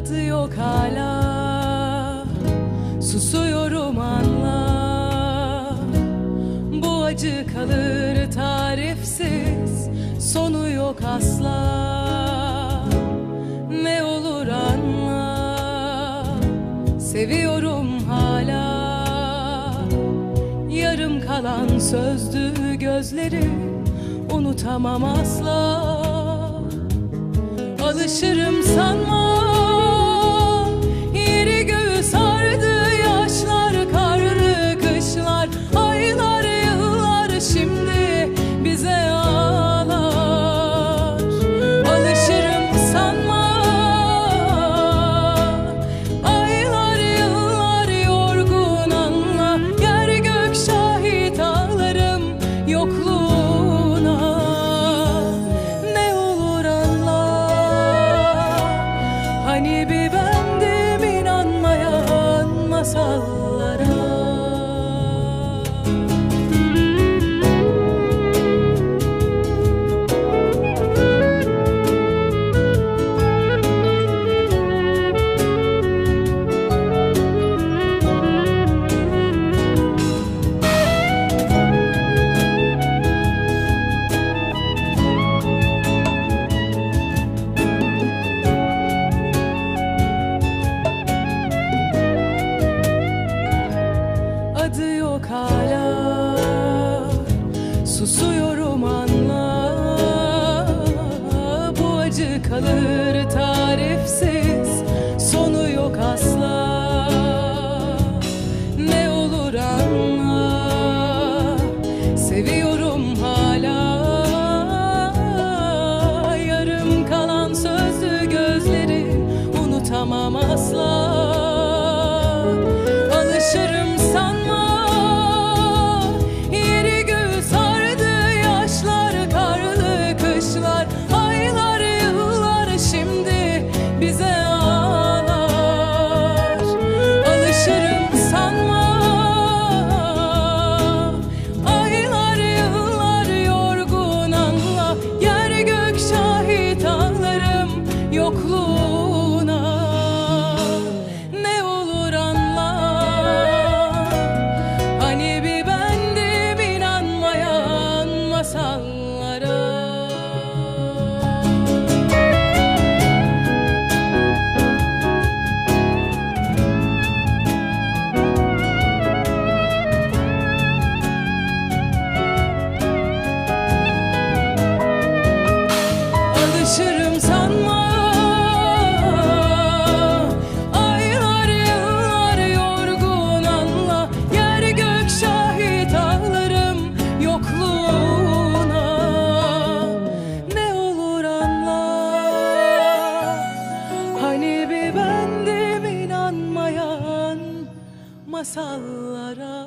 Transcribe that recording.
Adı yok hala. Susuyorum anla. Bu acı kalır tarifsiz Sonu yok asla. Ne olur anla. Seviyorum hala. Yarım kalan sözdü gözleri Unutamam asla. Alışırım sanma Susuyorum anla Alışırım sanma. Aylar yıllar yorgun anla Yer gök şahit ağlarım yokluğuna. Ne olur anla Hani bir bendim inanmayan masallara